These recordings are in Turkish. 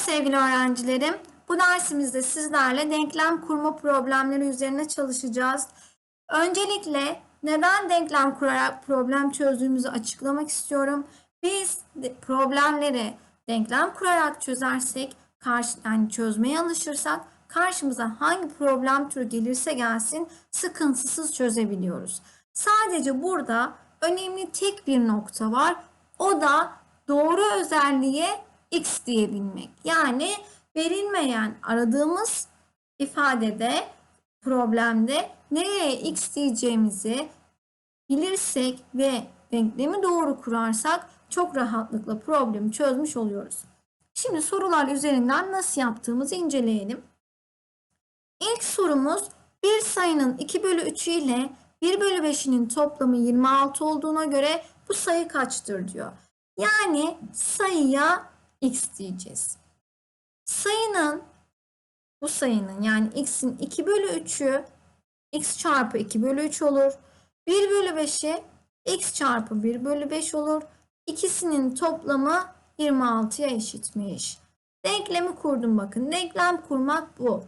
sevgili öğrencilerim. Bu dersimizde sizlerle denklem kurma problemleri üzerine çalışacağız. Öncelikle neden denklem kurarak problem çözdüğümüzü açıklamak istiyorum. Biz problemleri denklem kurarak çözersek, karşı, yani çözmeye alışırsak karşımıza hangi problem türü gelirse gelsin sıkıntısız çözebiliyoruz. Sadece burada önemli tek bir nokta var. O da doğru özelliğe x diyebilmek. Yani verilmeyen aradığımız ifadede problemde nereye x diyeceğimizi bilirsek ve denklemi doğru kurarsak çok rahatlıkla problemi çözmüş oluyoruz. Şimdi sorular üzerinden nasıl yaptığımızı inceleyelim. İlk sorumuz bir sayının 2 bölü 3'ü ile 1 bölü 5'inin toplamı 26 olduğuna göre bu sayı kaçtır diyor. Yani sayıya x diyeceğiz. Sayının bu sayının yani x'in 2 bölü 3'ü x çarpı 2 bölü 3 olur. 1 bölü 5'i x çarpı 1 bölü 5 olur. İkisinin toplamı 26'ya eşitmiş. Denklemi kurdum bakın. Denklem kurmak bu.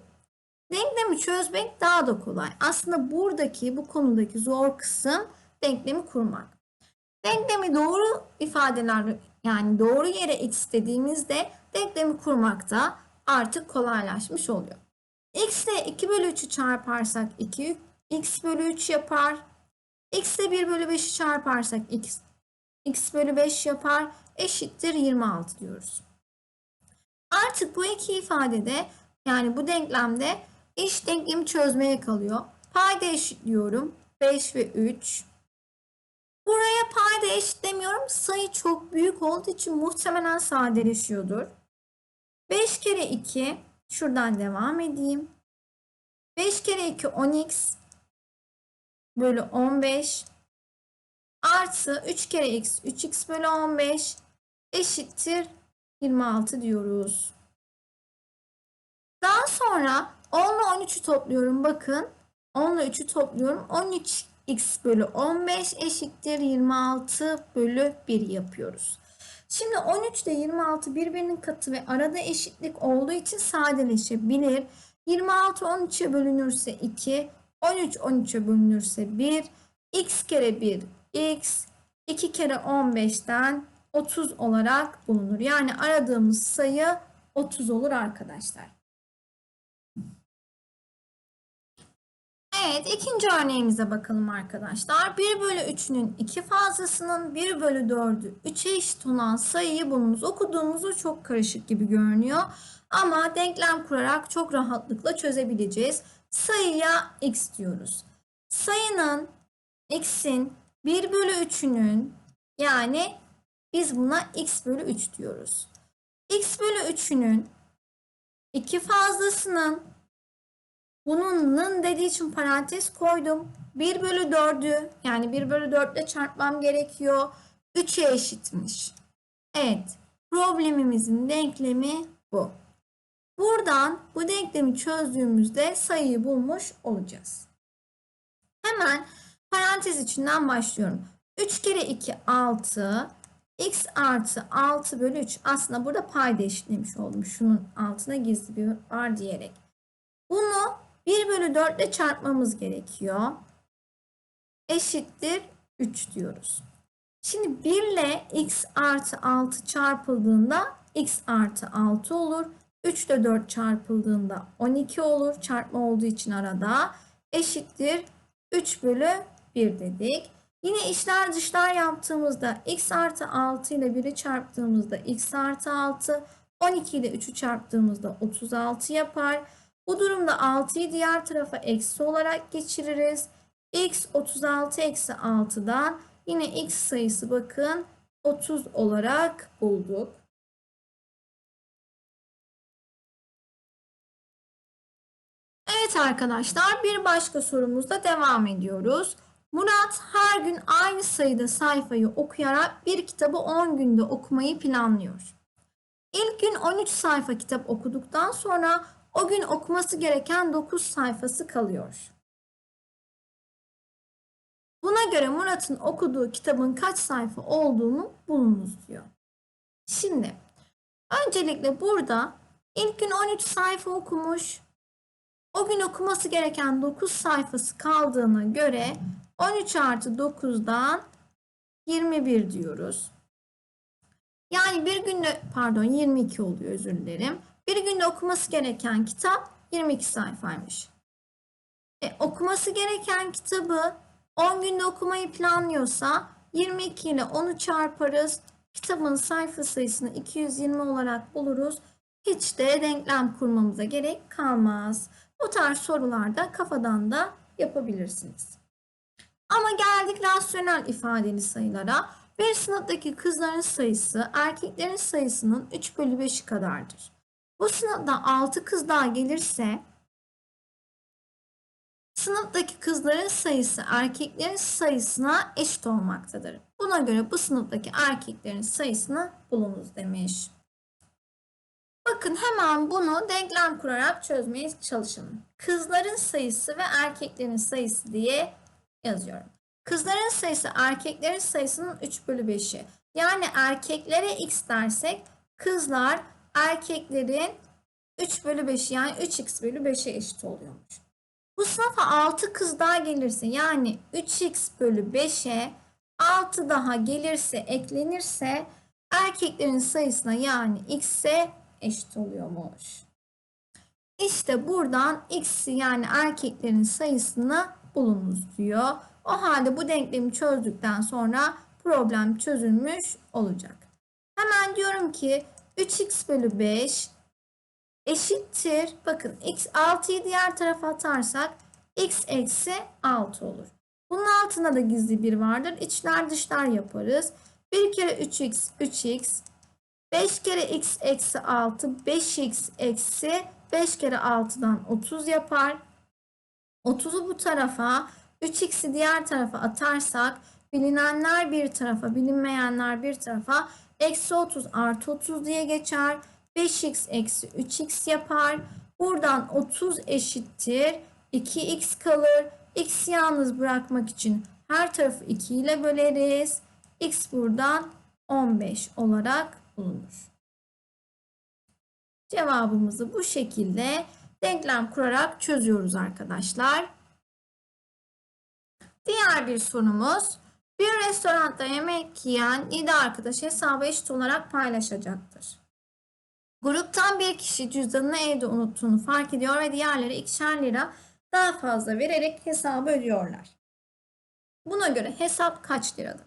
Denklemi çözmek daha da kolay. Aslında buradaki bu konudaki zor kısım denklemi kurmak. Denklemi doğru ifadeler yani doğru yere x dediğimizde denklemi kurmak da artık kolaylaşmış oluyor. x ile 2 bölü 3'ü çarparsak 2 x bölü 3 yapar. x ile 1 bölü 5'i çarparsak x, x bölü 5 yapar. Eşittir 26 diyoruz. Artık bu iki ifadede yani bu denklemde iş denklemi çözmeye kalıyor. Payda eşitliyorum. 5 ve 3. Buraya payda eşitlemiyorum. Sayı çok büyük olduğu için muhtemelen sadeleşiyordur. 5 kere 2 şuradan devam edeyim. 5 kere 2 10x bölü 15 artı 3 kere x 3x bölü 15 eşittir 26 diyoruz. Daha sonra 10 ile 13'ü topluyorum. Bakın 10 ile 3'ü topluyorum. 13 x bölü 15 eşittir 26 bölü 1 yapıyoruz. Şimdi 13 ile 26 birbirinin katı ve arada eşitlik olduğu için sadeleşebilir. 26 13'e bölünürse 2, 13 13'e bölünürse 1, x kere 1 x, 2 kere 15'ten 30 olarak bulunur. Yani aradığımız sayı 30 olur arkadaşlar. Evet ikinci örneğimize bakalım arkadaşlar. 1 bölü 3'ünün 2 fazlasının 1 bölü 4'ü 3'e eşit olan sayıyı bulunuz. Okuduğumuzda çok karışık gibi görünüyor. Ama denklem kurarak çok rahatlıkla çözebileceğiz. Sayıya x diyoruz. Sayının x'in 1 bölü 3'ünün yani biz buna x bölü 3 diyoruz. x bölü 3'ünün 2 fazlasının Bunun dediği için parantez koydum. 1 bölü 4'ü yani 1 bölü 4 ile çarpmam gerekiyor. 3'e eşitmiş. Evet. Problemimizin denklemi bu. Buradan bu denklemi çözdüğümüzde sayıyı bulmuş olacağız. Hemen parantez içinden başlıyorum. 3 kere 2 6 x artı 6 bölü 3 aslında burada payda eşitlemiş oldum. Şunun altına gizli bir var diyerek. Bunu 1 bölü 4 ile çarpmamız gerekiyor. Eşittir 3 diyoruz. Şimdi 1 ile x artı 6 çarpıldığında x artı 6 olur. 3 ile 4 çarpıldığında 12 olur. Çarpma olduğu için arada eşittir 3 bölü 1 dedik. Yine işler dışlar yaptığımızda x artı 6 ile 1'i çarptığımızda x artı 6, 12 ile 3'ü çarptığımızda 36 yapar. Bu durumda 6'yı diğer tarafa eksi olarak geçiririz. x 36 eksi 6'dan yine x sayısı bakın 30 olarak bulduk. Evet arkadaşlar bir başka sorumuzda devam ediyoruz. Murat her gün aynı sayıda sayfayı okuyarak bir kitabı 10 günde okumayı planlıyor. İlk gün 13 sayfa kitap okuduktan sonra o gün okuması gereken 9 sayfası kalıyor. Buna göre Murat'ın okuduğu kitabın kaç sayfa olduğunu bulunuz diyor. Şimdi öncelikle burada İlk gün 13 sayfa okumuş. O gün okuması gereken 9 sayfası kaldığına göre 13 artı 9'dan 21 diyoruz. Yani bir günde pardon 22 oluyor özür dilerim. Bir günde okuması gereken kitap 22 sayfaymış. E, okuması gereken kitabı 10 günde okumayı planlıyorsa 22 ile 10'u çarparız. Kitabın sayfa sayısını 220 olarak buluruz. Hiç de denklem kurmamıza gerek kalmaz. Bu tarz sorularda kafadan da yapabilirsiniz. Ama geldik rasyonel ifadeli sayılara. Bir sınıftaki kızların sayısı erkeklerin sayısının 3 bölü 5'i kadardır. Bu sınıfta 6 kız daha gelirse sınıftaki kızların sayısı erkeklerin sayısına eşit olmaktadır. Buna göre bu sınıftaki erkeklerin sayısını bulunuz demiş. Bakın hemen bunu denklem kurarak çözmeye çalışalım. Kızların sayısı ve erkeklerin sayısı diye yazıyorum. Kızların sayısı erkeklerin sayısının 3 bölü 5'i. Yani erkeklere x dersek kızlar erkeklerin 3 bölü 5'i yani 3x bölü 5'e eşit oluyormuş. Bu sınıfa 6 kız daha gelirse yani 3x bölü 5'e 6 daha gelirse eklenirse erkeklerin sayısına yani x'e eşit oluyormuş. İşte buradan x'i yani erkeklerin sayısını bulunuz diyor. O halde bu denklemi çözdükten sonra problem çözülmüş olacak. Hemen diyorum ki 3x bölü 5 eşittir. Bakın x 6'yı diğer tarafa atarsak x eksi 6 olur. Bunun altında da gizli bir vardır. İçler dışlar yaparız. 1 kere 3x 3x 5 kere x eksi 6 5x eksi 5 kere 6'dan 30 yapar. 30'u bu tarafa 3x'i diğer tarafa atarsak bilinenler bir tarafa bilinmeyenler bir tarafa eksi 30 artı 30 diye geçer. 5x eksi 3x yapar. Buradan 30 eşittir. 2x kalır. X'i yalnız bırakmak için her tarafı 2 ile böleriz. X buradan 15 olarak bulunur. Cevabımızı bu şekilde denklem kurarak çözüyoruz arkadaşlar. Diğer bir sorumuz. Bir restoranda yemek yiyen 7 arkadaş hesabı eşit olarak paylaşacaktır. Gruptan bir kişi cüzdanını evde unuttuğunu fark ediyor ve diğerleri ikişer lira daha fazla vererek hesabı ödüyorlar. Buna göre hesap kaç liradır?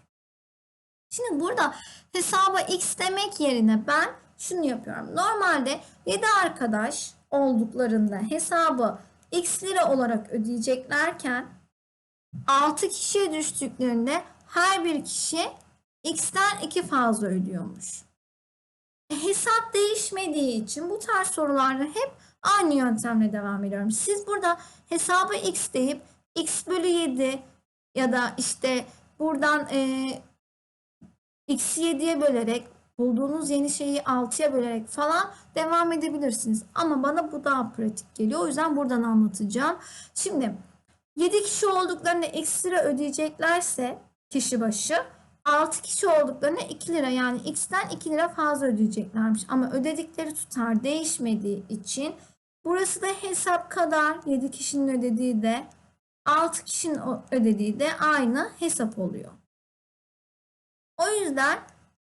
Şimdi burada hesaba x demek yerine ben şunu yapıyorum. Normalde 7 arkadaş olduklarında hesabı x lira olarak ödeyeceklerken 6 kişiye düştüklerinde her bir kişi x'ten 2 fazla ödüyormuş. E, hesap değişmediği için bu tarz sorularda hep aynı yöntemle devam ediyorum. Siz burada hesabı x deyip x bölü 7 ya da işte buradan e, x'i 7'ye bölerek bulduğunuz yeni şeyi 6'ya bölerek falan devam edebilirsiniz. Ama bana bu daha pratik geliyor. O yüzden buradan anlatacağım. Şimdi 7 kişi olduklarında lira ödeyeceklerse kişi başı 6 kişi olduklarında 2 lira yani x'ten 2 lira fazla ödeyeceklermiş. Ama ödedikleri tutar değişmediği için burası da hesap kadar 7 kişinin ödediği de 6 kişinin ödediği de aynı hesap oluyor. O yüzden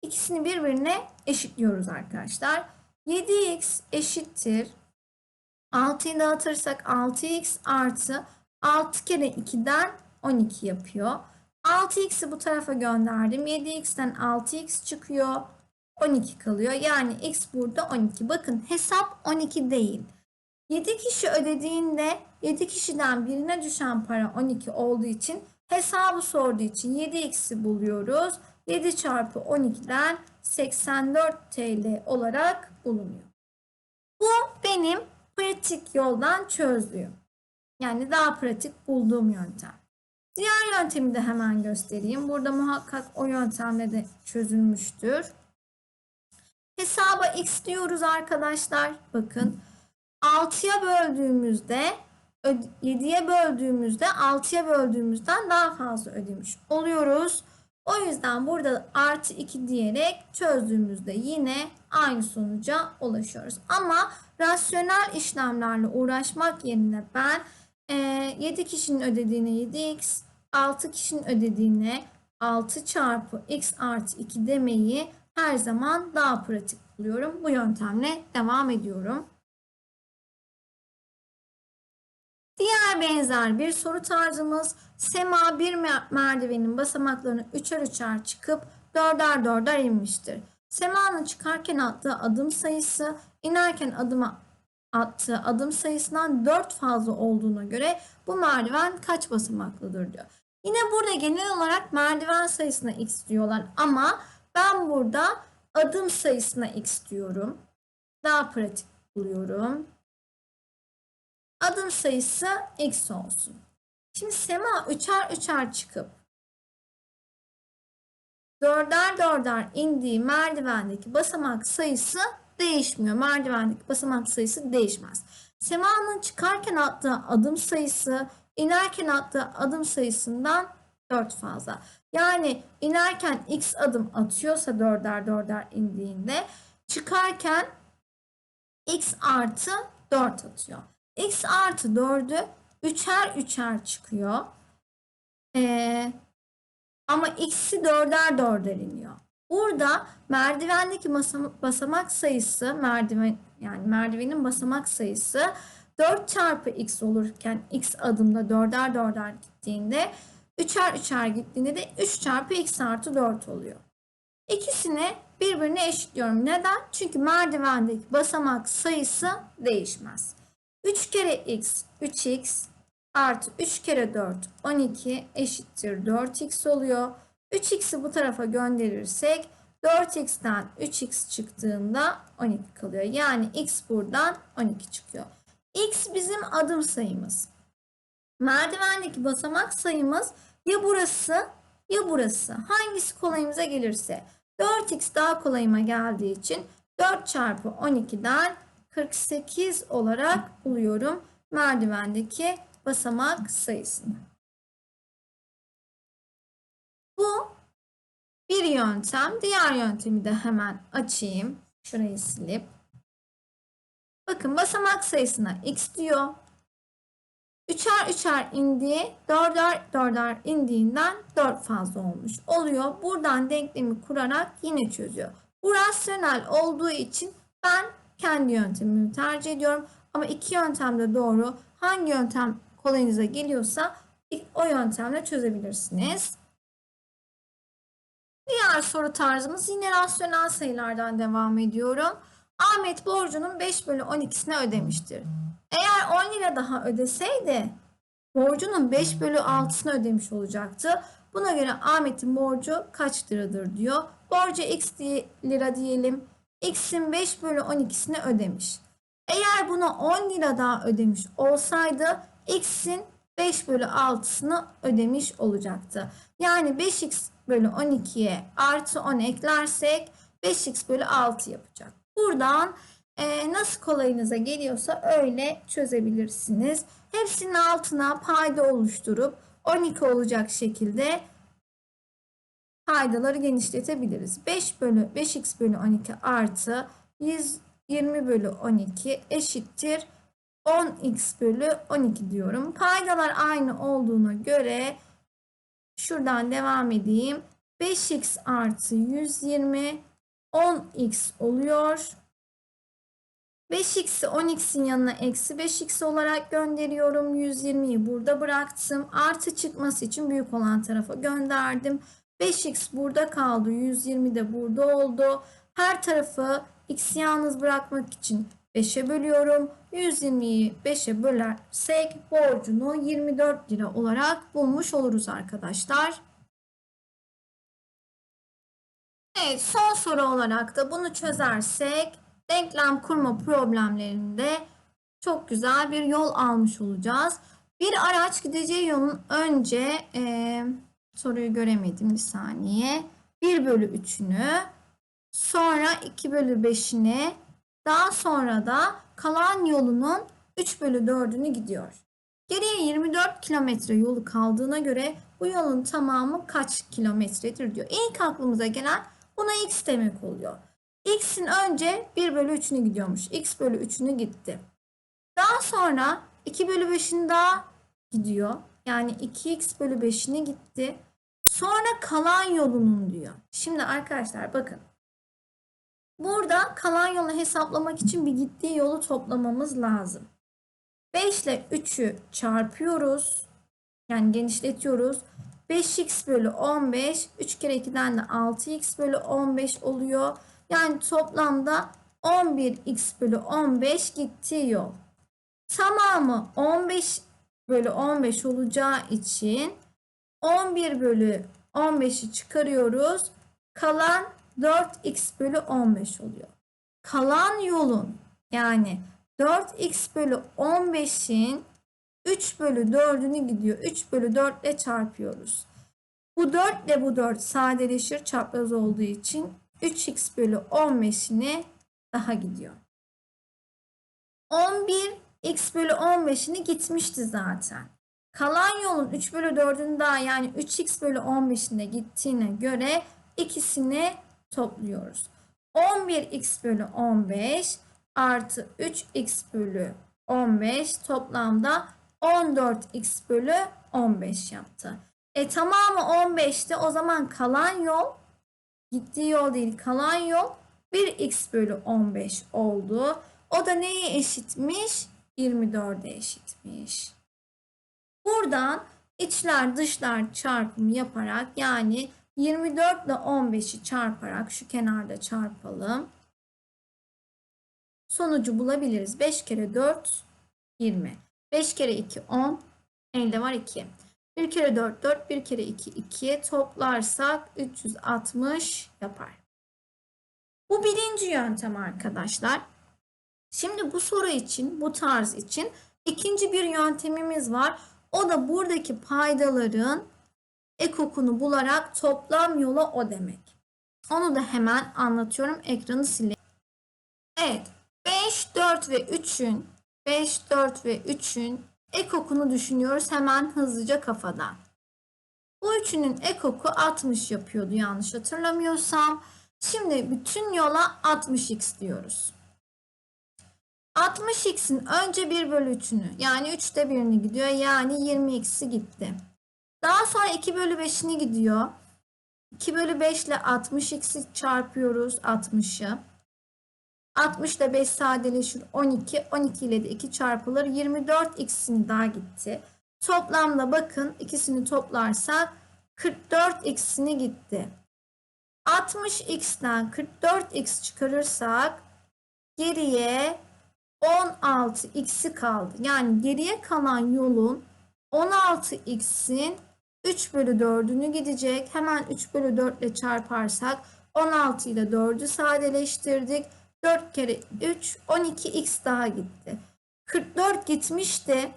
ikisini birbirine eşitliyoruz arkadaşlar. 7x eşittir. 6'yı dağıtırsak 6x artı 6 kere 2'den 12 yapıyor. 6x'i bu tarafa gönderdim. 7x'ten 6x çıkıyor. 12 kalıyor. Yani x burada 12. Bakın hesap 12 değil. 7 kişi ödediğinde 7 kişiden birine düşen para 12 olduğu için hesabı sorduğu için 7x'i buluyoruz. 7 çarpı 12'den 84 TL olarak bulunuyor. Bu benim pratik yoldan çözdüğüm. Yani daha pratik bulduğum yöntem. Diğer yöntemi de hemen göstereyim. Burada muhakkak o yöntemle de çözülmüştür. Hesaba x diyoruz arkadaşlar. Bakın 6'ya böldüğümüzde 7'ye böldüğümüzde 6'ya böldüğümüzden daha fazla ödemiş oluyoruz. O yüzden burada artı 2 diyerek çözdüğümüzde yine aynı sonuca ulaşıyoruz. Ama rasyonel işlemlerle uğraşmak yerine ben e, 7 kişinin ödediğine 7x, 6 kişinin ödediğine 6 çarpı x artı 2 demeyi her zaman daha pratik buluyorum. Bu yöntemle devam ediyorum. Diğer benzer bir soru tarzımız Sema bir mer- merdivenin basamaklarını üçer üçer çıkıp dörder dörder inmiştir. Sema'nın çıkarken attığı adım sayısı inerken adıma attığı adım sayısından 4 fazla olduğuna göre bu merdiven kaç basamaklıdır diyor. Yine burada genel olarak merdiven sayısına x diyorlar ama ben burada adım sayısına x diyorum. Daha pratik buluyorum. Adım sayısı x olsun. Şimdi Sema üçer üçer çıkıp dörder dörder indiği merdivendeki basamak sayısı değişmiyor. Merdivendeki basamak sayısı değişmez. Sema'nın çıkarken attığı adım sayısı inerken attığı adım sayısından 4 fazla. Yani inerken x adım atıyorsa dörder dörder indiğinde çıkarken x artı 4 atıyor. x artı 4'ü üçer üçer çıkıyor. Ee, ama x'i dörder dörder iniyor. Burada merdivendeki basam- basamak sayısı merdiven yani merdivenin basamak sayısı 4 çarpı x olurken x adımda dörder dörder gittiğinde üçer üçer gittiğinde de 3 çarpı x artı 4 oluyor. İkisini birbirine eşitliyorum. Neden? Çünkü merdivendeki basamak sayısı değişmez. 3 kere x 3x artı 3 kere 4 12 eşittir 4x oluyor. 3x'i bu tarafa gönderirsek 4x'ten 3x çıktığında 12 kalıyor. Yani x buradan 12 çıkıyor. x bizim adım sayımız. Merdivendeki basamak sayımız ya burası ya burası. Hangisi kolayımıza gelirse. 4x daha kolayıma geldiği için 4 çarpı 12'den 48 olarak buluyorum merdivendeki basamak sayısını. Bu bir yöntem. Diğer yöntemi de hemen açayım. Şurayı silip. Bakın basamak sayısına x diyor. Üçer üçer indiği, dörder dörder indiğinden 4 fazla olmuş oluyor. Buradan denklemi kurarak yine çözüyor. Bu rasyonel olduğu için ben kendi yöntemimi tercih ediyorum. Ama iki yöntem de doğru. Hangi yöntem kolayınıza geliyorsa o yöntemle çözebilirsiniz. Diğer soru tarzımız yine rasyonel sayılardan devam ediyorum. Ahmet borcunun 5 bölü 12'sini ödemiştir. Eğer 10 lira daha ödeseydi borcunun 5 bölü 6'sını ödemiş olacaktı. Buna göre Ahmet'in borcu kaç liradır diyor. Borcu x lira diyelim. X'in 5 bölü 12'sini ödemiş. Eğer buna 10 lira daha ödemiş olsaydı X'in 5 bölü 6'sını ödemiş olacaktı. Yani 5x bölü 12'ye artı 10 eklersek 5x bölü 6 yapacak. Buradan e, nasıl kolayınıza geliyorsa öyle çözebilirsiniz. Hepsinin altına payda oluşturup 12 olacak şekilde paydaları genişletebiliriz. 5 bölü 5x bölü 12 artı 120 bölü 12 eşittir 10x bölü 12 diyorum. Paydalar aynı olduğuna göre şuradan devam edeyim. 5x artı 120 10x oluyor. 5x'i 10x'in yanına eksi 5x olarak gönderiyorum. 120'yi burada bıraktım. Artı çıkması için büyük olan tarafa gönderdim. 5x burada kaldı. 120 de burada oldu. Her tarafı x'i yalnız bırakmak için 5'e bölüyorum. 120'yi 5'e bölersek borcunu 24 lira olarak bulmuş oluruz arkadaşlar. Evet son soru olarak da bunu çözersek denklem kurma problemlerinde çok güzel bir yol almış olacağız. Bir araç gideceği yolun önce e, soruyu göremedim bir saniye. 1 bölü 3'ünü sonra 2 bölü 5'ini daha sonra da kalan yolunun 3 bölü 4'ünü gidiyor. Geriye 24 kilometre yolu kaldığına göre bu yolun tamamı kaç kilometredir diyor. İlk aklımıza gelen buna x demek oluyor. x'in önce 1 bölü 3'ünü gidiyormuş. x bölü 3'ünü gitti. Daha sonra 2 bölü 5'ini daha gidiyor. Yani 2x bölü 5'ini gitti. Sonra kalan yolunun diyor. Şimdi arkadaşlar bakın. Burada kalan yolu hesaplamak için bir gittiği yolu toplamamız lazım. 5 ile 3'ü çarpıyoruz. Yani genişletiyoruz. 5x bölü 15. 3 kere 2'den de 6x bölü 15 oluyor. Yani toplamda 11x bölü 15 gittiği yol. Tamamı 15 bölü 15 olacağı için 11 bölü 15'i çıkarıyoruz. Kalan 4x bölü 15 oluyor. Kalan yolun yani 4x bölü 15'in 3 bölü 4'ünü gidiyor. 3 bölü 4 ile çarpıyoruz. Bu 4 ile bu 4 sadeleşir çapraz olduğu için 3x bölü 15'ine daha gidiyor. 11 x bölü 15'ini gitmişti zaten. Kalan yolun 3 bölü 4'ünü daha yani 3x bölü 15'ine gittiğine göre ikisini topluyoruz. 11x bölü 15 artı 3x bölü 15 toplamda 14x bölü 15 yaptı. E tamamı 15'ti. O zaman kalan yol gittiği yol değil kalan yol 1x bölü 15 oldu. O da neye eşitmiş? 24'e eşitmiş. Buradan içler dışlar çarpımı yaparak yani 24 ile 15'i çarparak şu kenarda çarpalım. Sonucu bulabiliriz. 5 kere 4 20. 5 kere 2 10. Elde var 2. 1 kere 4 4. 1 kere 2 2. Toplarsak 360 yapar. Bu birinci yöntem arkadaşlar. Şimdi bu soru için, bu tarz için ikinci bir yöntemimiz var. O da buradaki paydaların ekokunu bularak toplam yola o demek. Onu da hemen anlatıyorum. Ekranı sileyim. Evet. 5, 4 ve 3'ün 5, 4 ve 3'ün ekokunu düşünüyoruz hemen hızlıca kafadan. Bu üçünün ekoku 60 yapıyordu yanlış hatırlamıyorsam. Şimdi bütün yola 60x diyoruz. 60x'in önce 1 bölü 3'ünü yani 3'te 1'ini gidiyor yani 20x'i gitti. Daha sonra 2 bölü 5'ini gidiyor. 2 bölü 5 ile 60x'i çarpıyoruz 60'ı. 60 ile 5 sadeleşir 12. 12 ile de 2 çarpılır. 24 x'ini daha gitti. Toplamda bakın ikisini toplarsak 44 x'ini gitti. 60x'ten 44x çıkarırsak geriye 16x'i kaldı. Yani geriye kalan yolun 16x'in 3 bölü 4'ünü gidecek. Hemen 3 bölü 4 ile çarparsak 16 ile 4'ü sadeleştirdik. 4 kere 3 12x daha gitti. 44 gitmişti.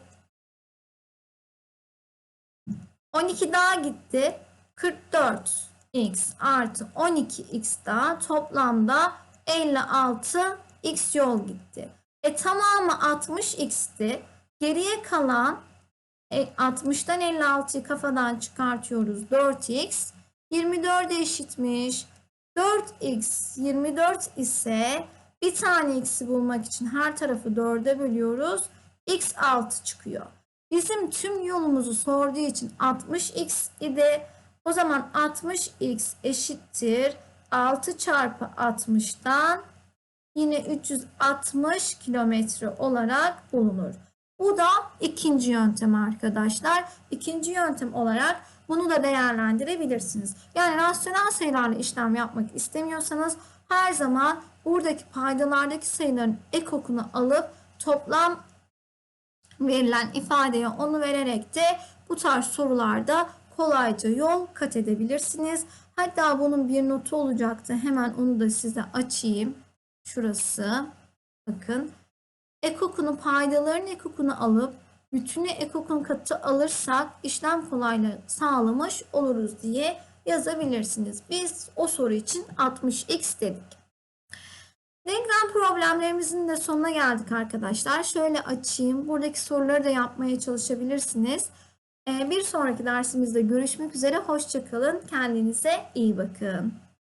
12 daha gitti. 44x artı 12x daha toplamda 56x yol gitti. E tamamı 60x'ti. Geriye kalan e, 60'tan 56'yı kafadan çıkartıyoruz. 4x 24'e eşitmiş. 4x 24 ise bir tane x'i bulmak için her tarafı 4'e bölüyoruz. x 6 çıkıyor. Bizim tüm yolumuzu sorduğu için 60x idi. O zaman 60x eşittir 6 çarpı 60'dan yine 360 kilometre olarak bulunur. Bu da ikinci yöntem arkadaşlar. İkinci yöntem olarak bunu da değerlendirebilirsiniz. Yani rasyonel sayılarla işlem yapmak istemiyorsanız her zaman buradaki paydalardaki sayıların ekokunu alıp toplam verilen ifadeye onu vererek de bu tarz sorularda kolayca yol kat edebilirsiniz. Hatta bunun bir notu olacaktı. Hemen onu da size açayım. Şurası. Bakın. Ekokunu paydaların ekokunu alıp bütünü ekokun katı alırsak işlem kolaylığı sağlamış oluruz diye yazabilirsiniz. Biz o soru için 60x dedik. Denklem problemlerimizin de sonuna geldik arkadaşlar. Şöyle açayım. Buradaki soruları da yapmaya çalışabilirsiniz. Ee, bir sonraki dersimizde görüşmek üzere. Hoşçakalın. Kendinize iyi bakın.